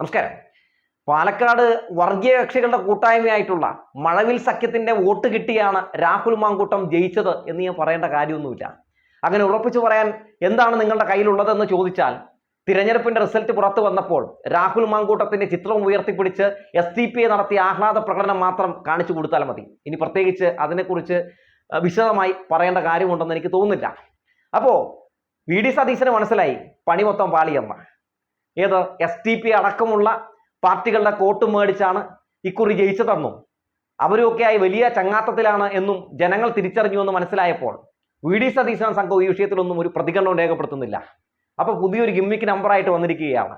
നമസ്കാരം. പാലക്കാട് വർഗീയ കക്ഷികളുടെ കൂട്ടായ്മയായിട്ടുള്ള മഴവിൽ സഖ്യത്തിന്റെ വോട്ട് കിട്ടിയാണ് രാഹുൽ മാങ്കൂട്ടം ജയിച്ചത് എന്ന് ഞാൻ പറയേണ്ട കാര്യമൊന്നുമില്ല. അങ്ങനെ ഉറപ്പിച്ചു പറയാൻ എന്താണ് നിങ്ങളുടെ കയ്യിലുള്ളതെന്ന് ചോദിച്ചാൽ തിരഞ്ഞെടുപ്പിന്റെ റിസൾട്ട് പുറത്തു വന്നപ്പോൾ രാഹുൽ മാങ്കൂട്ടത്തിന്റെ ചിത്രം ഉയർത്തിപ്പിടിച്ച് എസ് ഡി പി എ നടത്തിയ ആഹ്ലാദ പ്രകടനം മാത്രം കാണിച്ചു കൊടുത്താൽ മതി. ഇനി പ്രത്യേകിച്ച് അതിനെക്കുറിച്ച് വിശദമായി പറയേണ്ട കാര്യമുണ്ടെന്ന് എനിക്ക് തോന്നുന്നില്ല. അപ്പോ വി. ഡി. സതീശന് മനസ്സിലായി പണി മൊത്തം പാളിയെന്ന് ഏത് എസ് ടി പി അടക്കമുള്ള പാർട്ടികളുടെ കോട്ട് മേടിച്ചാണ് ഇക്കുറി ജയിച്ചതെന്നും ആയി വലിയ ചങ്ങാത്തത്തിലാണ് എന്നും ജനങ്ങൾ തിരിച്ചറിഞ്ഞു എന്ന് മനസ്സിലായപ്പോൾ വി ഡി സതീശൻ സംഘം ഈ വിഷയത്തിലൊന്നും ഒരു പ്രതികരണവും രേഖപ്പെടുത്തുന്നില്ല. അപ്പൊ പുതിയൊരു ഗിമ്മിക്ക് നമ്പറായിട്ട് വന്നിരിക്കുകയാണ്.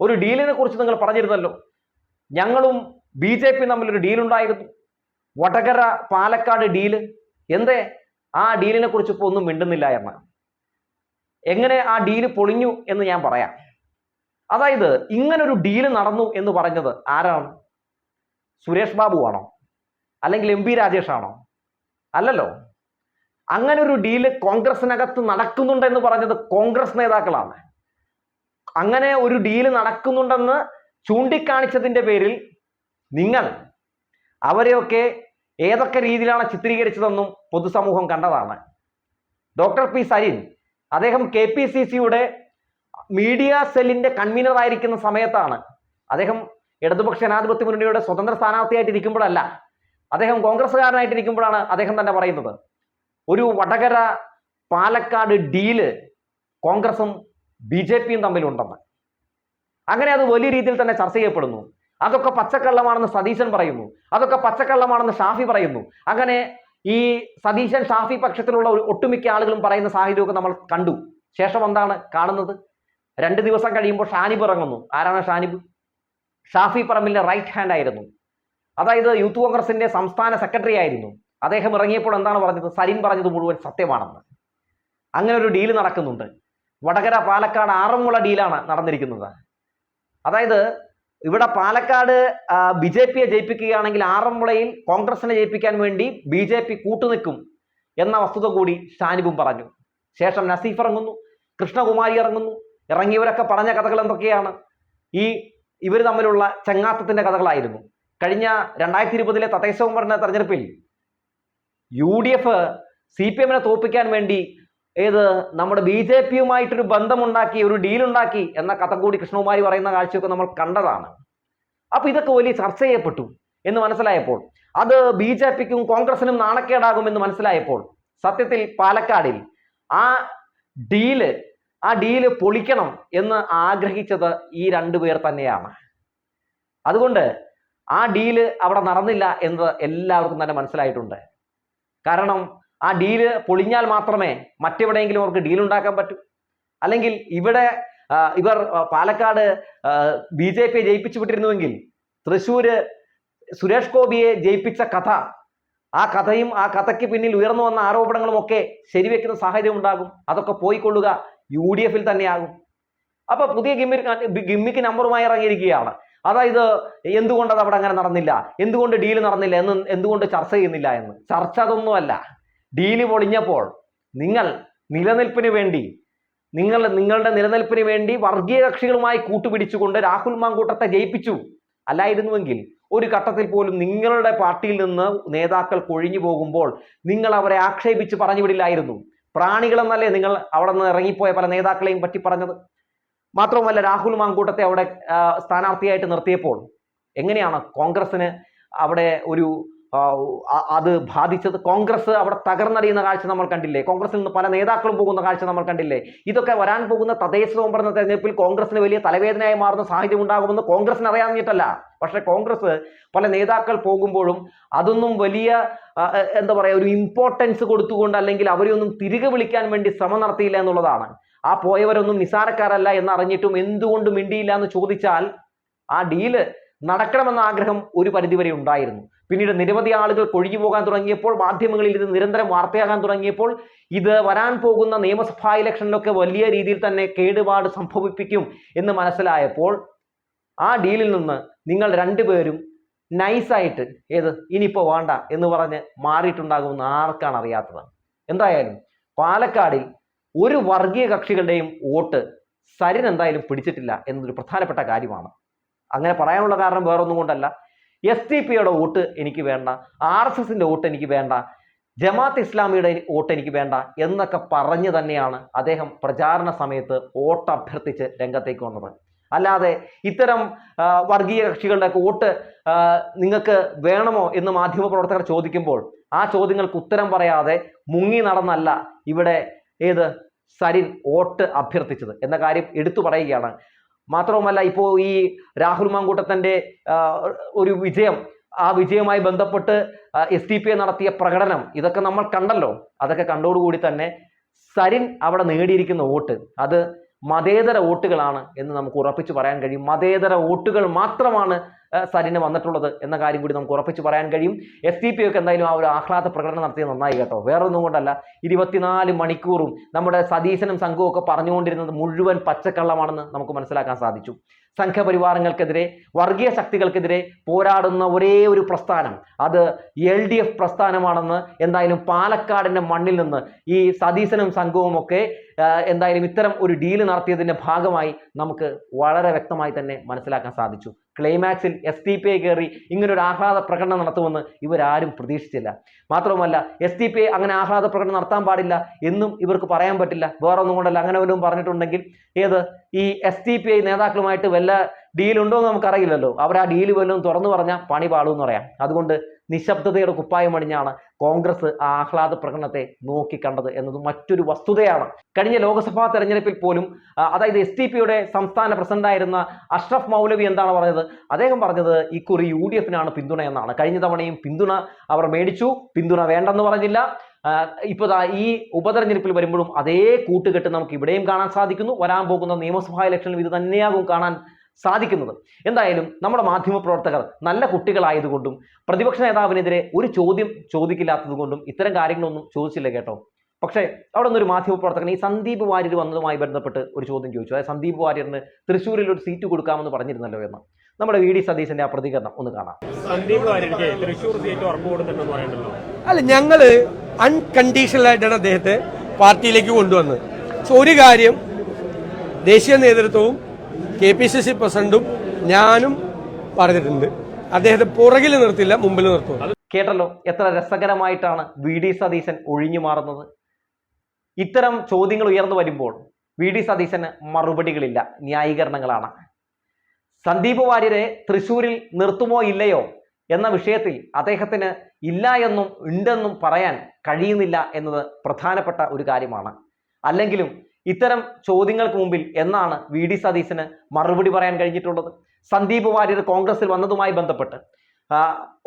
ഒരു ഡീലിനെ കുറിച്ച് നിങ്ങൾ പറഞ്ഞിരുന്നല്ലോ. ഞങ്ങളും ബി ജെ പി തമ്മിലൊരു ഡീലുണ്ടായിരുന്നു വടകര പാലക്കാട് ഡീൽ എന്തേ? ആ ഡീലിനെ കുറിച്ച് ഇപ്പോൾ ഒന്നും മിണ്ടുന്നില്ല എന്ന്. എങ്ങനെ ആ ഡീൽ പൊളിഞ്ഞു എന്ന് ഞാൻ പറയാം. അതായത് ഇങ്ങനൊരു ഡീൽ നടന്നു എന്ന് പറഞ്ഞത് ആരാണ്? സുരേഷ് ബാബു ആണോ? അല്ലെങ്കിൽ എം പി രാജേഷ് ആണോ? അല്ലല്ലോ. അങ്ങനെ ഒരു ഡീൽ കോൺഗ്രസിനകത്ത് നടക്കുന്നുണ്ടെന്ന് പറഞ്ഞത് കോൺഗ്രസ് നേതാക്കളാണ്. അങ്ങനെ ഒരു ഡീൽ നടക്കുന്നുണ്ടെന്ന് ചൂണ്ടിക്കാണിച്ചതിന്റെ പേരിൽ നിങ്ങൾ അവരെയൊക്കെ ഏതൊക്കെ രീതിയിലാണ് ചിത്രീകരിച്ചതെന്നും പൊതുസമൂഹം കണ്ടതാണ്. ഡോക്ടർ പി സരിൻ അദ്ദേഹം കെ പി സി സിയുടെ മീഡിയ സെല്ലിന്റെ കൺവീനർ ആയിരിക്കുന്ന സമയത്താണ് അദ്ദേഹം ഇടതുപക്ഷ ജനാധിപത്യ മുന്നണിയുടെ സ്വതന്ത്ര സ്ഥാനാർത്ഥിയായിട്ട് ഇരിക്കുമ്പോഴല്ല അദ്ദേഹം കോൺഗ്രസ്സുകാരനായിട്ട് ഇരിക്കുമ്പോഴാണ് അദ്ദേഹം തന്നെ പറയുന്നത്. ഒരു വടകര പാലക്കാട് ഡീൽ കോൺഗ്രസും ബി ജെ പിയും തമ്മിലുണ്ടെന്ന്. അങ്ങനെ അത് വലിയ രീതിയിൽ തന്നെ ചർച്ച ചെയ്യപ്പെടുന്നു. അതൊക്കെ പച്ചക്കള്ളമാണെന്ന് സതീശൻ പറയുന്നു. അതൊക്കെ പച്ചക്കള്ളമാണെന്ന് ഷാഫി പറയുന്നു. അങ്ങനെ ഈ സതീശൻ ഷാഫി പക്ഷത്തിലുള്ള ഒട്ടുമിക്ക ആളുകളും പറയുന്ന സാഹചര്യമൊക്കെ നമ്മൾ കണ്ടു. ശേഷം എന്താണ് കാണുന്നത്? രണ്ട് ദിവസം കഴിയുമ്പോൾ ഷാനിബ് ഇറങ്ങുന്നു. ആരാണ് ഷാനിബ്? ഷാഫി പറമ്പിലിന്റെ റൈറ്റ് ഹാൻഡ് ആയിരുന്നു. അതായത് യൂത്ത് കോൺഗ്രസിന്റെ സംസ്ഥാന സെക്രട്ടറി ആയിരുന്നു. അദ്ദേഹം ഇറങ്ങിയപ്പോൾ എന്താണ് പറഞ്ഞത്? സരിൻ പറഞ്ഞത് മുഴുവൻ സത്യമാണെന്ന്. അങ്ങനെ ഒരു ഡീൽ നടക്കുന്നുണ്ട്. വടകര പാലക്കാട് ആറന്മുള ഡീലാണ് നടന്നിരിക്കുന്നത്. അതായത് ഇവിടെ പാലക്കാട് ബി ജെ പിയെ ജയിപ്പിക്കുകയാണെങ്കിൽ ആറന്മുളയിൽ കോൺഗ്രസിനെ ജയിപ്പിക്കാൻ വേണ്ടി ബി ജെ പി കൂട്ടുനിൽക്കും എന്ന വസ്തുത കൂടി ഷാനിബും പറഞ്ഞു. ശേഷം നസീഫ് ഇറങ്ങുന്നു. കൃഷ്ണകുമാരി ഇറങ്ങുന്നു. ഇറങ്ങിയവരൊക്കെ പറഞ്ഞ കഥകൾ എന്തൊക്കെയാണ്? ഈ ഇവർ തമ്മിലുള്ള ചങ്ങാത്തത്തിന്റെ കഥകളായിരുന്നു. കഴിഞ്ഞ രണ്ടായിരത്തി ഇരുപതിലെ തതേശവും പറഞ്ഞ തെരഞ്ഞെടുപ്പിൽ U D F C P എമ്മിനെ തോൽപ്പിക്കാൻ വേണ്ടി ഏത് നമ്മുടെ ബി ജെ പിയുമായിട്ടൊരു ബന്ധമുണ്ടാക്കി ഒരു ഡീലുണ്ടാക്കി എന്ന കഥ കൂടി കൃഷ്ണകുമാരി പറയുന്ന കാഴ്ചയൊക്കെ നമ്മൾ കണ്ടതാണ്. അപ്പൊ ഇതൊക്കെ വലിയ ചർച്ച ചെയ്യപ്പെട്ടു എന്ന് മനസ്സിലായപ്പോൾ അത് ബി ജെ പിക്കും കോൺഗ്രസിനും നാണക്കേടാകുമെന്ന് മനസ്സിലായപ്പോൾ സത്യത്തിൽ പാലക്കാടിൽ ആ ഡീൽ ആ ഡീൽ പൊളിക്കണം എന്ന് ആഗ്രഹിച്ചത് ഈ രണ്ടു പേർ തന്നെയാണ്. അതുകൊണ്ട് ആ ഡീൽ അവിടെ നടന്നില്ല എന്ന് എല്ലാവർക്കും തന്നെ മനസ്സിലായിട്ടുണ്ട്. കാരണം ആ ഡീൽ പൊളിഞ്ഞാൽ മാത്രമേ മറ്റെവിടെയെങ്കിലും അവർക്ക് ഡീൽ ഉണ്ടാക്കാൻ പറ്റൂ. അല്ലെങ്കിൽ ഇവിടെ ഇവർ പാലക്കാട് ബി ജെ പിയെ ജയിപ്പിച്ചു വിട്ടിരുന്നുവെങ്കിൽ തൃശ്ശൂര് സുരേഷ് ഗോപിയെ ജയിപ്പിച്ച കഥ ആ കഥയും ആ കഥയ്ക്ക് പിന്നിൽ ഉയർന്നു വന്ന ആരോപണങ്ങളും ഒക്കെ ശരിവെക്കുന്ന സാഹചര്യം ഉണ്ടാകും. അതൊക്കെ പോയിക്കൊള്ളുക യു ഡി എഫിൽ തന്നെയാകും. അപ്പൊ പുതിയ ഗിമ്മി ഗിമ്മിക്ക് നമ്പറുമായി ഇറങ്ങിയിരിക്കുകയാണ്. അതായത് എന്തുകൊണ്ട് അത് അവിടെ അങ്ങനെ നടന്നില്ല? എന്തുകൊണ്ട് ഡീൽ നടന്നില്ല എന്ന് എന്തുകൊണ്ട് ചർച്ച ചെയ്യുന്നില്ല എന്ന്? ചർച്ച അതൊന്നുമല്ല. ഡീൽ പൊളിഞ്ഞപ്പോൾ നിങ്ങൾ നിലനിൽപ്പിന് വേണ്ടി നിങ്ങൾ നിങ്ങളുടെ നിലനിൽപ്പിന് വേണ്ടി വർഗീയ കക്ഷികളുമായി കൂട്ടുപിടിച്ചുകൊണ്ട് രാഹുൽ മാങ്കൂട്ടത്തെ ജയിപ്പിച്ചു. അല്ലായിരുന്നുവെങ്കിൽ ഒരു ഘട്ടത്തിൽ പോലും നിങ്ങളുടെ പാർട്ടിയിൽ നിന്ന് നേതാക്കൾ കൊഴിഞ്ഞു പോകുമ്പോൾ നിങ്ങൾ അവരെ ആക്ഷേപിച്ച് പറഞ്ഞു വിടില്ലായിരുന്നു പ്രാണികളെന്നല്ലേ നിങ്ങൾ അവിടെ നിന്ന് ഇറങ്ങിപ്പോയ പല നേതാക്കളെയും പറ്റി പറഞ്ഞത്? മാത്രവുമല്ല രാഹുൽ മാങ്കൂട്ടത്തെ അവിടെ സ്ഥാനാർത്ഥിയായിട്ട് നിർത്തിയപ്പോൾ എങ്ങനെയാണ് കോൺഗ്രസിന് അവിടെ ഒരു അത് ബാധിച്ചത് കോൺഗ്രസ് അവിടെ തകർന്നടിയുന്ന കാഴ്ച നമ്മൾ കണ്ടില്ലേ? കോൺഗ്രസിൽ നിന്ന് പല നേതാക്കളും പോകുന്ന കാഴ്ച നമ്മൾ കണ്ടില്ലേ? ഇതൊക്കെ വരാൻ പോകുന്ന തദ്ദേശ സ്വയംഭരണ തെരഞ്ഞെടുപ്പിൽ കോൺഗ്രസിന് വലിയ തലവേദനയായി മാറുന്ന സാഹചര്യം ഉണ്ടാകുമെന്ന് കോൺഗ്രസിന് അറിയാഞ്ഞിട്ടല്ല പക്ഷേ കോൺഗ്രസ് പല നേതാക്കൾ പോകുമ്പോഴും അതൊന്നും വലിയ എന്താ പറയുക ഒരു ഇമ്പോർട്ടൻസ് കൊടുത്തുകൊണ്ട് അല്ലെങ്കിൽ അവരെയൊന്നും തിരികെ വിളിക്കാൻ വേണ്ടി ശ്രമം നടത്തിയില്ല എന്നുള്ളതാണ്. ആ പോയവരൊന്നും നിസാരക്കാരല്ല എന്നറിഞ്ഞിട്ടും എന്തുകൊണ്ട് മിണ്ടിയില്ല എന്ന് ചോദിച്ചാൽ ആ ഡീൽ നടക്കണമെന്ന ആഗ്രഹം ഒരു പരിധിവരെ ഉണ്ടായിരുന്നു. പിന്നീട് നിരവധി ആളുകൾ കൊഴിഞ്ഞു പോകാൻ തുടങ്ങിയപ്പോൾ മാധ്യമങ്ങളിൽ ഇത് നിരന്തരം വാർത്തയാകാൻ തുടങ്ങിയപ്പോൾ ഇത് വരാൻ പോകുന്ന നിയമസഭാ ഇലക്ഷനിലൊക്കെ വലിയ രീതിയിൽ തന്നെ കേടുപാട് സംഭവിപ്പിക്കും എന്ന് മനസ്സിലായപ്പോൾ ആ ഡീലിൽ നിന്ന് നിങ്ങൾ രണ്ടുപേരും നൈസായിട്ട് ഏത് ഇനിയിപ്പോൾ വേണ്ട എന്ന് പറഞ്ഞ് മാറിയിട്ടുണ്ടാകുമെന്ന് ആർക്കാണ് അറിയാത്തത്. എന്തായാലും പാലക്കാടിൽ ഒരു വർഗീയ കക്ഷികളുടെയും വോട്ട് സരിൻ എന്തായാലും പിടിച്ചിട്ടില്ല എന്നൊരു പ്രധാനപ്പെട്ട കാര്യമാണ്. അങ്ങനെ പറയാനുള്ള കാരണം വേറൊന്നും കൊണ്ടല്ല. എസ് ടി പിയുടെ വോട്ട് എനിക്ക് വേണ്ട ആർ എസ് എസിന്റെ വോട്ട് എനിക്ക് വേണ്ട ജമാഅത്ത് ഇസ്ലാമിയുടെ വോട്ട് എനിക്ക് വേണ്ട എന്നൊക്കെ പറഞ്ഞു തന്നെയാണ് അദ്ദേഹം പ്രചാരണ സമയത്ത് വോട്ട് അഭ്യർത്ഥിച്ച് രംഗത്തേക്ക് വന്നത്. അല്ലാതെ ഇത്തരം വർഗീയ കക്ഷികളുടെയൊക്കെ വോട്ട് നിങ്ങൾക്ക് വേണമോ എന്ന് മാധ്യമപ്രവർത്തകർ ചോദിക്കുമ്പോൾ ആ ചോദ്യങ്ങൾക്ക് ഉത്തരം പറയാതെ മുങ്ങി നടന്നല്ല ഇവിടെ ഏത് സരിൻ വോട്ട് അഭ്യർത്ഥിച്ചത് എന്ന കാര്യം എടുത്തു പറയുകയാണ്. മാത്രവുമല്ല ഇപ്പോൾ ഈ രാഹുൽ മാങ്കൂട്ടത്തിന്റെ ഒരു വിജയം ആ വിജയവുമായി ബന്ധപ്പെട്ട് എസ് ടി പി നടത്തിയ പ്രകടനം ഇതൊക്കെ നമ്മൾ കണ്ടല്ലോ. അതൊക്കെ കണ്ടോടുകൂടി തന്നെ സരിൻ അവിടെ നേടിയിരിക്കുന്ന വോട്ട് അത് മതേതര വോട്ടുകളാണ് എന്ന് നമുക്ക് ഉറപ്പിച്ചു പറയാൻ കഴിയും. മതേതര വോട്ടുകൾ മാത്രമാണ് സരിന് വന്നിട്ടുള്ളത് എന്ന കാര്യം കൂടി നമുക്ക് ഉറപ്പിച്ച് പറയാൻ കഴിയും. എസ് ടി പി ഒക്കെ എന്തായാലും ആ ഒരു ആഹ്ലാദ പ്രകടനം നടത്തിയത് നന്നായി കേട്ടോ. വേറൊന്നും കൊണ്ടല്ല ഇരുപത്തിനാല് മണിക്കൂറും നമ്മുടെ സതീശനും സംഘവും ഒക്കെ പറഞ്ഞുകൊണ്ടിരുന്നത് മുഴുവൻ പച്ചക്കള്ളമാണെന്ന് നമുക്ക് മനസ്സിലാക്കാൻ സാധിച്ചു. സംഘപരിവാരങ്ങൾക്കെതിരെ വർഗീയ ശക്തികൾക്കെതിരെ പോരാടുന്ന ഒരേ ഒരു പ്രസ്ഥാനം അത് എൽ ഡി എഫ് പ്രസ്ഥാനമാണെന്ന് എന്തായാലും പാലക്കാടിന്റെ മണ്ണിൽ നിന്ന് ഈ സതീശനും സംഘവും ഒക്കെ എന്തായാലും ഇത്തരം ഒരു ഡീൽ നടത്തിയതിന്റെ ഭാഗമായി നമുക്ക് വളരെ വ്യക്തമായി തന്നെ മനസ്സിലാക്കാൻ സാധിച്ചു. ക്ലൈമാക്സിൽ എസ് ടി പി ഐ കയറി ഇങ്ങനൊരു ആഹ്ലാദ പ്രകടനം നടത്തുമെന്ന് ഇവരാരും പ്രതീക്ഷിച്ചില്ല. മാത്രവുമല്ല എസ് ടി പി ഐ അങ്ങനെ ആഹ്ലാദ പ്രകടനം നടത്താൻ പാടില്ല എന്നും ഇവർക്ക് പറയാൻ പറ്റില്ല. വേറെ ഒന്നും കൊണ്ടല്ല അങ്ങനെ വല്ലതും പറഞ്ഞിട്ടുണ്ടെങ്കിൽ ഏത്? ഈ എസ് ടി പി ഐ നേതാക്കളുമായിട്ട് വല്ല ഡീലുണ്ടോ എന്ന് നമുക്കറിയില്ലല്ലോ. അവർ ആ ഡീൽ വല്ലതും തുറന്നു പറഞ്ഞാൽ പണി പാടുമെന്ന് പറയാം. അതുകൊണ്ട് നിശബ്ദതയുടെ കുപ്പായം അണിഞ്ഞാണ് കോൺഗ്രസ് ആ ആഹ്ലാദ പ്രകടനത്തെ നോക്കിക്കണ്ടത് എന്നത് മറ്റൊരു വസ്തുതയാണ്. കഴിഞ്ഞ ലോക്സഭാ തെരഞ്ഞെടുപ്പിൽ പോലും അതായത് എസ് ടി പിയുടെ സംസ്ഥാന പ്രസിഡന്റായിരുന്ന അഷ്റഫ് മൗലവി എന്താണ് പറഞ്ഞത്? അദ്ദേഹം പറഞ്ഞത് ഇക്കുറി യു ഡി എഫിനാണ് പിന്തുണ എന്നാണ്. കഴിഞ്ഞ തവണയും പിന്തുണ അവർ മേടിച്ചു പിന്തുണ വേണ്ടെന്ന് പറഞ്ഞില്ല. ഇപ്പോൾ ഈ ഉപതെരഞ്ഞെടുപ്പിൽ വരുമ്പോഴും അതേ കൂട്ടുകെട്ട് നമുക്ക് ഇവിടെയും കാണാൻ സാധിക്കുന്നു. വരാൻ പോകുന്ന നിയമസഭാ ഇലക്ഷനിലും ഇത് തന്നെയാകും കാണാൻ സാധിക്കുന്നത്. എന്തായാലും നമ്മുടെ മാധ്യമ പ്രവർത്തകർ നല്ല കുട്ടികളായതുകൊണ്ടും പ്രതിപക്ഷ നേതാവിനെതിരെ ഒരു ചോദ്യം ചോദിക്കില്ലാത്തതുകൊണ്ടും ഇത്തരം കാര്യങ്ങളൊന്നും ചോദിച്ചില്ല കേട്ടോ. പക്ഷേ അവിടെ നിന്നൊരു മാധ്യമ പ്രവർത്തകൻ ഈ സന്ദീപ് വാര്യർ വന്നതുമായി ബന്ധപ്പെട്ട് ഒരു ചോദ്യം ചോദിച്ചു. അതായത് സന്ദീപ് വാര്യറിന് തൃശ്ശൂരിൽ ഒരു സീറ്റ് കൊടുക്കാമെന്ന് പറഞ്ഞിരുന്നല്ലോ എന്ന്. നമ്മുടെ വി ഡി സതീശന്റെ ആ പ്രതികരണം ഒന്ന് കാണാം. സന്ദീപ് വാര്യർക്ക് തൃശ്ശൂർ സീറ്റ് ഉറപ്പ് കൊടുത്തിട്ടുണ്ടെന്ന് പറയണ്ടല്ലോ അല്ല ഞങ്ങൾ അൺകണ്ടീഷണൽ ആയിട്ടാണ് അദ്ദേഹത്തെ പാർട്ടിയിലേക്ക് കൊണ്ടുവന്നത്. സോ ഒരു കാര്യം ദേശീയ നേതൃത്വവും കെ പി സി സി പ്രസിഡന്റും ഞാനും പറഞ്ഞിട്ടുണ്ട്. അദ്ദേഹത്തെ പുറകിൽ നിർത്തില്ല മുമ്പിൽ നിർത്തും. കേട്ടല്ലോ എത്ര രസകരമായിട്ടാണ് വി ഡി സതീശൻ ഒഴിഞ്ഞു മാറുന്നത്. ഇത്തരം ചോദ്യങ്ങൾ ഉയർന്നു വരുമ്പോൾ വി ഡി സതീശന് മറുപടികളില്ല ന്യായീകരണങ്ങളാണ്. സന്ദീപ് വാര്യരെ തൃശൂരിൽ നിർത്തുമോ ഇല്ലയോ എന്ന വിഷയത്തിൽ അദ്ദേഹത്തിന് ഇല്ല എന്നും ഉണ്ടെന്നും പറയാൻ കഴിയുന്നില്ല എന്നത് പ്രധാനപ്പെട്ട ഒരു കാര്യമാണ്. അല്ലെങ്കിലും ഇത്തരം ചോദ്യങ്ങൾക്ക് മുമ്പിൽ എന്നാണ് വി ഡി സതീശന് മറുപടി പറയാൻ കഴിഞ്ഞിട്ടുള്ളത്. സന്ദീപ് വാര്യർ കോൺഗ്രസിൽ വന്നതുമായി ബന്ധപ്പെട്ട്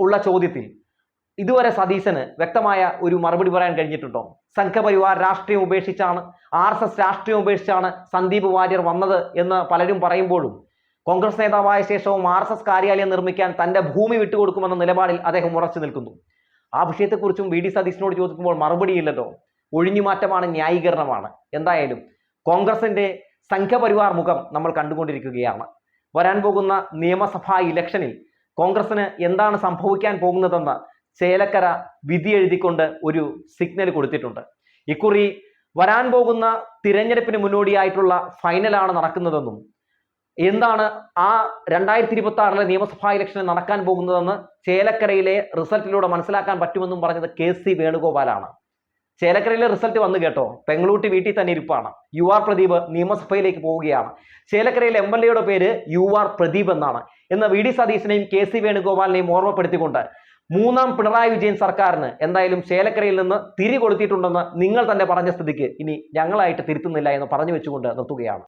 ഉള്ള ചോദ്യത്തിൽ ഇതുവരെ സതീശന് വ്യക്തമായ ഒരു മറുപടി പറയാൻ കഴിഞ്ഞിട്ടുണ്ടോ? സംഘപരിവാർ രാഷ്ട്രീയം ഉപേക്ഷിച്ചാണ് ആർ എസ് എസ് രാഷ്ട്രീയം ഉപേക്ഷിച്ചാണ് സന്ദീപ് വാര്യർ വന്നത് എന്ന് പലരും പറയുമ്പോഴും കോൺഗ്രസ് നേതാവായ ശേഷവും ആർ എസ് എസ് കാര്യാലയം നിർമ്മിക്കാൻ തന്റെ ഭൂമി വിട്ടുകൊടുക്കുമെന്ന നിലപാടിൽ അദ്ദേഹം ഉറച്ചു നിൽക്കുന്നു. ആ വിഷയത്തെക്കുറിച്ചും വി ഡി സതീശനോട് ചോദിക്കുമ്പോൾ മറുപടിയില്ലല്ലോ. ഒഴിഞ്ഞുമാറ്റമാണ് ന്യായീകരണമാണ്. എന്തായാലും കോൺഗ്രസിന്റെ സംഘപരിവാർ മുഖം നമ്മൾ കണ്ടുകൊണ്ടിരിക്കുകയാണ്. വരാൻ പോകുന്ന നിയമസഭാ ഇലക്ഷനിൽ കോൺഗ്രസിന് എന്താണ് സംഭവിക്കാൻ പോകുന്നതെന്ന് ചേലക്കര വിധി എഴുതിക്കൊണ്ട് ഒരു സിഗ്നൽ കൊടുത്തിട്ടുണ്ട്. ഇക്കുറി വരാൻ പോകുന്ന തിരഞ്ഞെടുപ്പിന് മുന്നോടിയായിട്ടുള്ള ഫൈനലാണ് നടക്കുന്നതെന്നും എന്താണ് ആ രണ്ടായിരത്തി ഇരുപത്തി ആറിലെ നിയമസഭാ ഇലക്ഷന് നടക്കാൻ പോകുന്നതെന്ന് ചേലക്കരയിലെ റിസൾട്ടിലൂടെ മനസ്സിലാക്കാൻ പറ്റുമെന്നും പറഞ്ഞത് കെ സി വേണുഗോപാലാണ്. ചേലക്കരയിലെ റിസൾട്ട് വന്നു കേട്ടോ. പെങ്ങളൂട്ടി വീട്ടിൽ തന്നെ ഇരിപ്പാണ്. യു ആർ പ്രദീപ് നിയമസഭയിലേക്ക് പോവുകയാണ്. ചേലക്കരയിലെ എം എൽ എയുടെ പേര് യു ആർ പ്രദീപ് എന്നാണ്. എന്ന വി ഡി സതീശനെയും കെ സി വേണുഗോപാലിനെയും ഓർമ്മപ്പെടുത്തിക്കൊണ്ട് മൂന്നാം പിണറായി വിജയൻ സർക്കാരിന് എന്തായാലും ചേലക്കരയിൽ നിന്ന് തിരി കൊടുത്തിട്ടുണ്ടെന്ന് നിങ്ങൾ തന്നെ പറഞ്ഞ സ്ഥിതിക്ക് ഇനി ഞങ്ങളായിട്ട് തിരുത്തുന്നില്ല എന്ന് പറഞ്ഞു വെച്ചുകൊണ്ട് നിർത്തുകയാണ്.